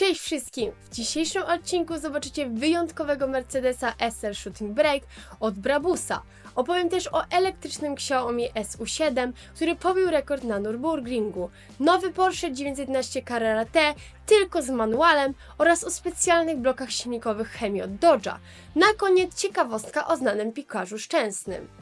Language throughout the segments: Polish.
Cześć wszystkim! W dzisiejszym odcinku zobaczycie wyjątkowego Mercedesa SL Shooting Brake od Brabusa. Opowiem też o elektrycznym Xiaomi SU7, który pobił rekord na Nürburgringu, nowy Porsche 911 Carrera T tylko z manualem oraz o specjalnych blokach silnikowych chemii od Dodge'a. Na koniec ciekawostka o znanym pikarzu szczęsnym.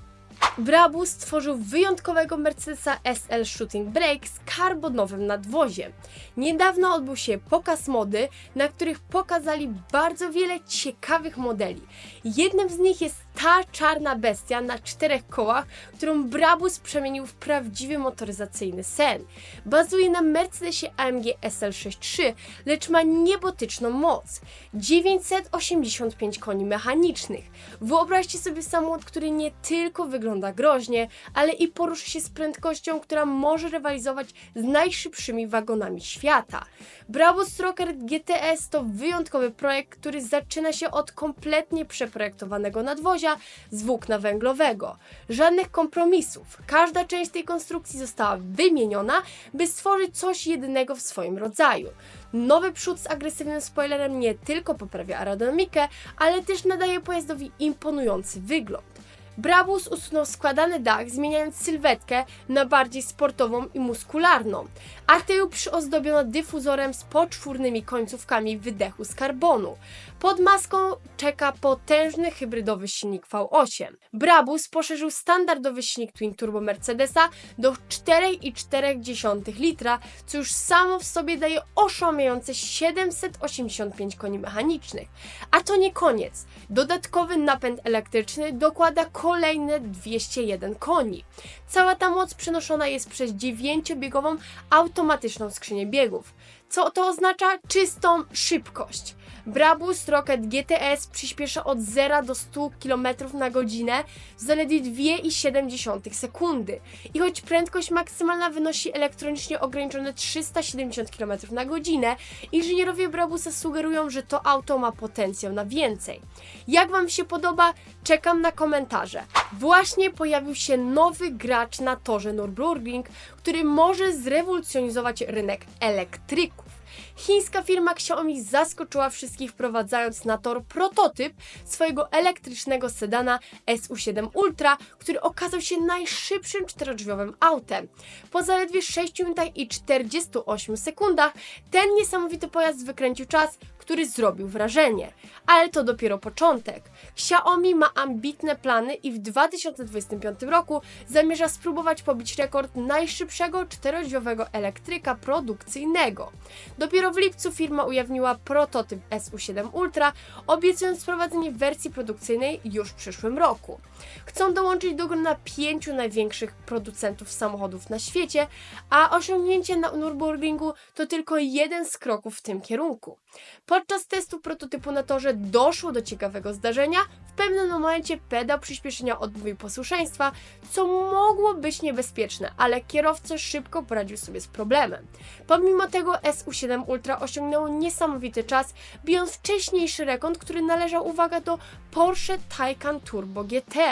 Brabus stworzył wyjątkowego Mercedesa SL Shooting Brake z karbonowym nadwoziem. Niedawno odbył się pokaz mody, na których pokazali bardzo wiele ciekawych modeli. Jednym z nich jest ta czarna bestia na czterech kołach, którą Brabus przemienił w prawdziwy motoryzacyjny sen. Bazuje na Mercedesie AMG SL63, lecz ma niebotyczną moc 985 koni mechanicznych. Wyobraźcie sobie samochód, który nie tylko wygląda groźnie, ale i porusza się z prędkością, która może rywalizować z najszybszymi wagonami świata. Brabus Rocker GTS to wyjątkowy projekt, który zaczyna się od kompletnie przeprojektowanego nadwozia z włókna węglowego. Żadnych kompromisów. Każda część tej konstrukcji została wymieniona, by stworzyć coś jedynego w swoim rodzaju. Nowy przód z agresywnym spoilerem nie tylko poprawia aerodynamikę, ale też nadaje pojazdowi imponujący wygląd. Brabus usunął składany dach, zmieniając sylwetkę na bardziej sportową i muskularną. Arteu przyozdobiono dyfuzorem z poczwórnymi końcówkami wydechu z karbonu. Pod maską czeka potężny hybrydowy silnik V8. Brabus poszerzył standardowy silnik Twin Turbo Mercedesa do 4,4 litra, co już samo w sobie daje oszałamiające 785 koni mechanicznych. A to nie koniec. Dodatkowy napęd elektryczny dokłada kolejne 201 koni. Cała ta moc przenoszona jest przez 9-biegową automatyczną skrzynię biegów. Co to oznacza? Czystą szybkość. Brabus Rocket GTS przyspiesza od 0 do 100 km na godzinę w zaledwie 2,7 sekundy. I choć prędkość maksymalna wynosi elektronicznie ograniczone 370 km na godzinę, inżynierowie Brabusa sugerują, że to auto ma potencjał na więcej. Jak Wam się podoba? Czekam na komentarze. Właśnie pojawił się nowy gracz na torze Nürburgring, który może zrewolucjonizować rynek elektryków. Chińska firma Xiaomi zaskoczyła wszystkich wprowadzając na tor prototyp swojego elektrycznego sedana SU7 Ultra, który okazał się najszybszym czterodrzwiowym autem. Po zaledwie 6 minutach i 48 sekundach ten niesamowity pojazd wykręcił czas, który zrobił wrażenie. Ale to dopiero początek. Xiaomi ma ambitne plany i w 2025 roku zamierza spróbować pobić rekord najszybszego czterodrzwiowego elektryka produkcyjnego. Dopiero w lipcu firma ujawniła prototyp SU7 Ultra, obiecując wprowadzenie wersji produkcyjnej już w przyszłym roku. Chcą dołączyć do grona pięciu największych producentów samochodów na świecie, a osiągnięcie na Nürburgringu to tylko jeden z kroków w tym kierunku. Podczas testu prototypu na torze doszło do ciekawego zdarzenia. W pewnym momencie pedał przyspieszenia odmówił posłuszeństwa, co mogło być niebezpieczne, ale kierowca szybko poradził sobie z problemem. Pomimo tego SU7 Ultra osiągnęło niesamowity czas, bijąc wcześniejszy rekord, który należał, uwaga, do Porsche Taycan Turbo GT.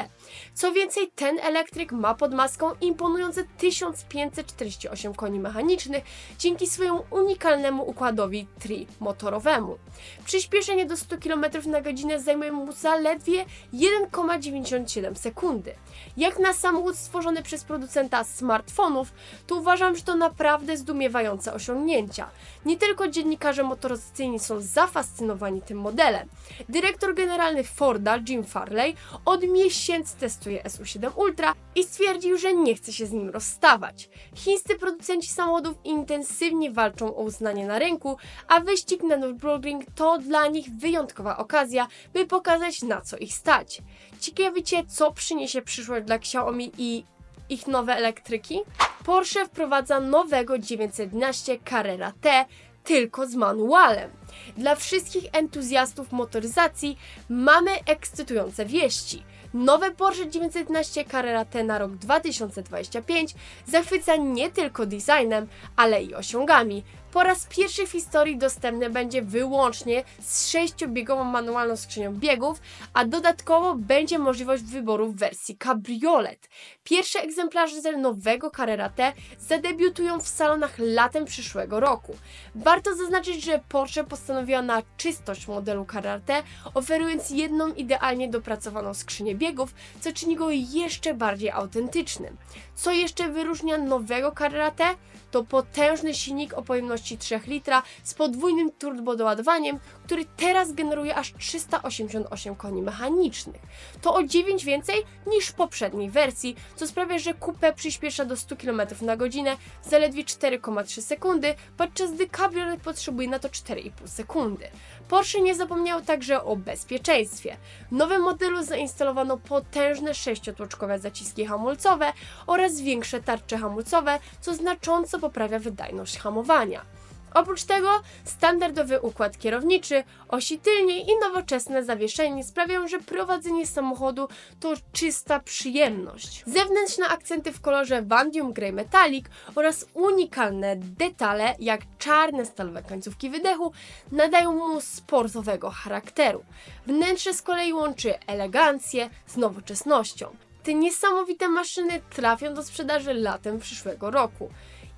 Co więcej, ten elektryk ma pod maską imponujące 1548 koni mechanicznych dzięki swojemu unikalnemu układowi tri-motorowemu. Przyspieszenie do 100 km na godzinę zajmuje mu zaledwie 1,97 sekundy. Jak na samochód stworzony przez producenta smartfonów, to uważam, że to naprawdę zdumiewające osiągnięcia. Nie tylko dziennikarze motoryzacyjni są zafascynowani tym modelem. Dyrektor generalny Forda, Jim Farley, od miesięcy testuje SU7 Ultra i stwierdził, że nie chce się z nim rozstawać. Chińscy producenci samochodów intensywnie walczą o uznanie na rynku, a wyścig na Nürburgring to dla nich wyjątkowa okazja, by pokazać na co ich stać. Ciekawicie, co przyniesie przyszłość dla Xiaomi i ich nowe elektryki? Porsche wprowadza nowego 911 Carrera T tylko z manualem. Dla wszystkich entuzjastów motoryzacji mamy ekscytujące wieści. Nowe Porsche 911 Carrera T na rok 2025 zachwyca nie tylko designem, ale i osiągami. Po raz pierwszy w historii dostępny będzie wyłącznie z sześciobiegową manualną skrzynią biegów, a dodatkowo będzie możliwość wyboru w wersji cabriolet. Pierwsze egzemplarze nowego Carrera T zadebiutują w salonach latem przyszłego roku. Warto zaznaczyć, że Porsche postanowiła na czystość modelu T, oferując jedną idealnie dopracowaną skrzynię biegów, co czyni go jeszcze bardziej autentycznym. Co jeszcze wyróżnia nowego T? To potężny silnik o pojemności 3 litra z podwójnym turbodoładowaniem, który teraz generuje aż 388 koni mechanicznych. To o 9 więcej niż w poprzedniej wersji, co sprawia, że coupe przyspiesza do 100 km na godzinę zaledwie 4,3 sekundy, podczas gdy cabriolet potrzebuje na to 4,5 sekundy. Porsche nie zapomniał także o bezpieczeństwie. W nowym modelu zainstalowano potężne sześciotłoczkowe zaciski hamulcowe oraz większe tarcze hamulcowe, co znacząco poprawia wydajność hamowania. Oprócz tego standardowy układ kierowniczy, osi tylniej i nowoczesne zawieszenie sprawiają, że prowadzenie samochodu to czysta przyjemność. Zewnętrzne akcenty w kolorze Vanadium Grey Metallic oraz unikalne detale jak czarne stalowe końcówki wydechu nadają mu sportowego charakteru. Wnętrze z kolei łączy elegancję z nowoczesnością. Te niesamowite maszyny trafią do sprzedaży latem przyszłego roku.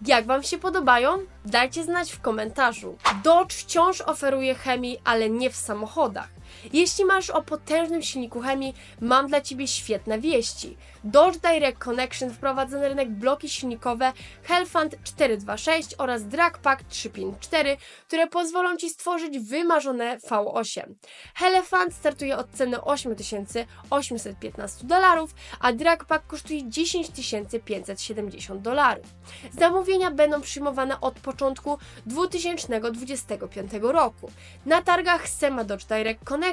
Jak Wam się podobają? Dajcie znać w komentarzu. Dodge wciąż oferuje chemii, ale nie w samochodach. Jeśli masz o potężnym silniku chemii, mam dla Ciebie świetne wieści. Dodge Direct Connection wprowadza na rynek bloki silnikowe Hellfund 426 oraz Dragpack 354, które pozwolą Ci stworzyć wymarzone V8. Hellfund startuje od ceny 8815 dolarów, a Dragpack kosztuje 10 570 dolarów. Zamówienia będą przyjmowane od początku 2025 roku. Na targach SEMA Dodge Direct Connection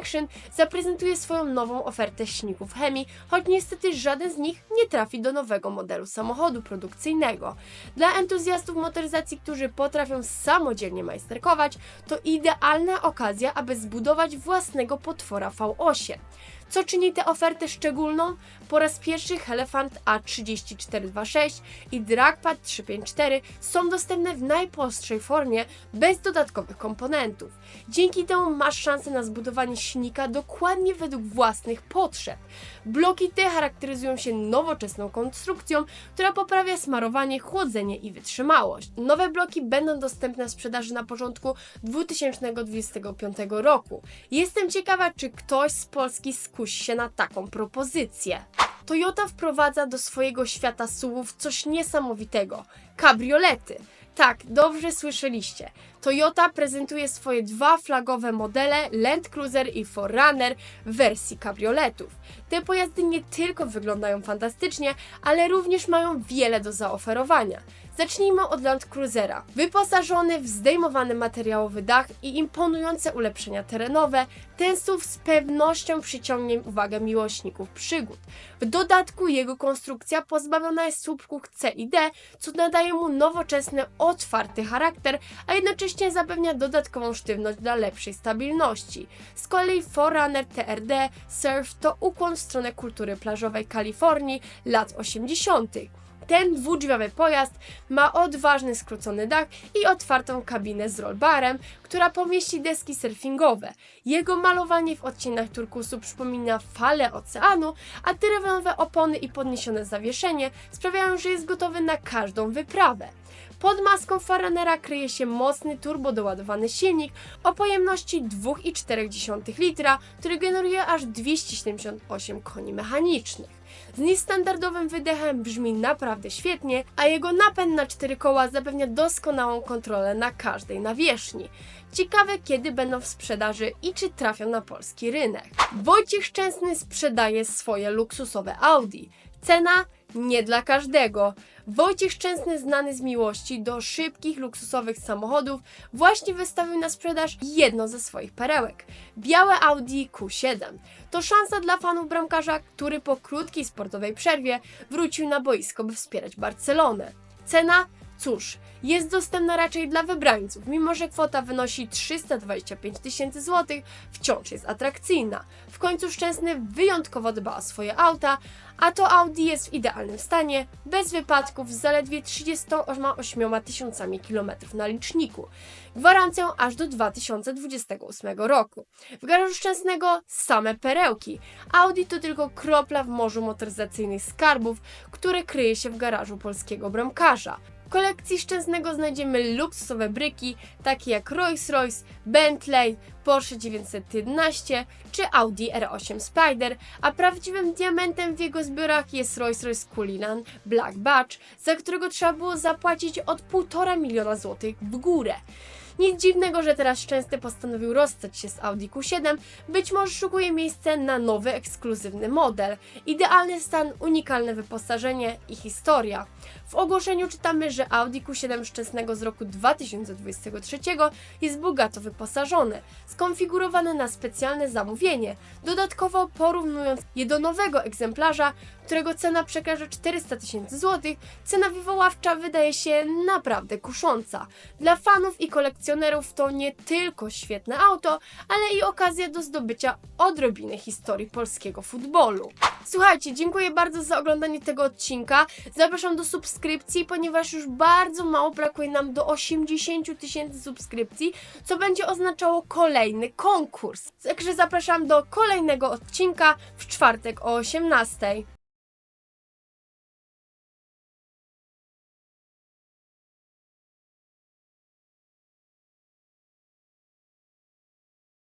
zaprezentuje swoją nową ofertę silników chemii, choć niestety żaden z nich nie trafi do nowego modelu samochodu produkcyjnego. Dla entuzjastów motoryzacji, którzy potrafią samodzielnie majsterkować, to idealna okazja, aby zbudować własnego potwora V8. Co czyni tę ofertę szczególną? Po raz pierwszy Elefant A3426 i Dragpad 354 są dostępne w najprostszej formie, bez dodatkowych komponentów. Dzięki temu masz szansę na zbudowanie silnika dokładnie według własnych potrzeb. Bloki te charakteryzują się nowoczesną konstrukcją, która poprawia smarowanie, chłodzenie i wytrzymałość. Nowe bloki będą dostępne w sprzedaży na początku 2025 roku. Jestem ciekawa, czy ktoś z Polski skusi się na taką propozycję. Toyota wprowadza do swojego świata SUVów coś niesamowitego kabriolety. Tak, dobrze słyszeliście. Toyota prezentuje swoje dwa flagowe modele Land Cruiser i Forerunner w wersji kabrioletów. Te pojazdy nie tylko wyglądają fantastycznie, ale również mają wiele do zaoferowania. Zacznijmy od Land Cruisera. Wyposażony w zdejmowany materiałowy dach i imponujące ulepszenia terenowe, ten SUV z pewnością przyciągnie uwagę miłośników przygód. W dodatku jego konstrukcja pozbawiona jest słupków C i D, co nadaje mu nowoczesny, otwarty charakter, a jednocześnie zapewnia dodatkową sztywność dla lepszej stabilności. Z kolei Forerunner TRD Surf to ukłon w stronę kultury plażowej Kalifornii lat 80. Ten dwudrzwiowy pojazd ma odważny skrócony dach i otwartą kabinę z rollbarem, która pomieści deski surfingowe. Jego malowanie w odcieniach turkusu przypomina fale oceanu, a drewnowe opony i podniesione zawieszenie sprawiają, że jest gotowy na każdą wyprawę. Pod maską Forerunnera kryje się mocny turbodoładowany silnik o pojemności 2,4 litra, który generuje aż 278 koni mechanicznych. Z niestandardowym wydechem brzmi naprawdę świetnie, a jego napęd na cztery koła zapewnia doskonałą kontrolę na każdej nawierzchni. Ciekawe kiedy będą w sprzedaży i czy trafią na polski rynek. Wojciech Szczęsny sprzedaje swoje luksusowe Audi. Cena nie dla każdego. Wojciech Szczęsny, znany z miłości do szybkich, luksusowych samochodów, właśnie wystawił na sprzedaż jedno ze swoich perełek białe Audi Q7. To szansa dla fanów bramkarza, który po krótkiej sportowej przerwie wrócił na boisko, by wspierać Barcelonę. Cena Cóż, jest dostępna raczej dla wybrańców, mimo że kwota wynosi 325 tysięcy złotych, wciąż jest atrakcyjna. W końcu Szczęsny wyjątkowo dba o swoje auta, a to Audi jest w idealnym stanie, bez wypadków, z zaledwie 38 tysiącami kilometrów na liczniku. Gwarancją aż do 2028 roku. W garażu Szczęsnego same perełki. Audi to tylko kropla w morzu motoryzacyjnych skarbów, które kryje się w garażu polskiego bramkarza. W kolekcji Szczęsnego znajdziemy luksusowe bryki, takie jak Rolls-Royce, Bentley, Porsche 911 czy Audi R8 Spider, a prawdziwym diamentem w jego zbiorach jest Rolls-Royce Cullinan Black Badge, za którego trzeba było zapłacić od 1,5 miliona złotych w górę. Nic dziwnego, że teraz Szczęsny postanowił rozstać się z Audi Q7, być może szukuje miejsca na nowy, ekskluzywny model. Idealny stan, unikalne wyposażenie i historia. W ogłoszeniu czytamy, że Audi Q7 Szczęsnego z roku 2023 jest bogato wyposażony, skonfigurowany na specjalne zamówienie, dodatkowo porównując je do nowego egzemplarza, którego cena przekracza 400 tysięcy złotych, cena wywoławcza wydaje się naprawdę kusząca. Dla fanów i kolekcjonerów to nie tylko świetne auto, ale i okazja do zdobycia odrobiny historii polskiego futbolu. Słuchajcie, dziękuję bardzo za oglądanie tego odcinka. Zapraszam do subskrypcji, ponieważ już bardzo mało brakuje nam do 80 tysięcy subskrypcji, co będzie oznaczało kolejny konkurs. Także zapraszam do kolejnego odcinka w czwartek o 18.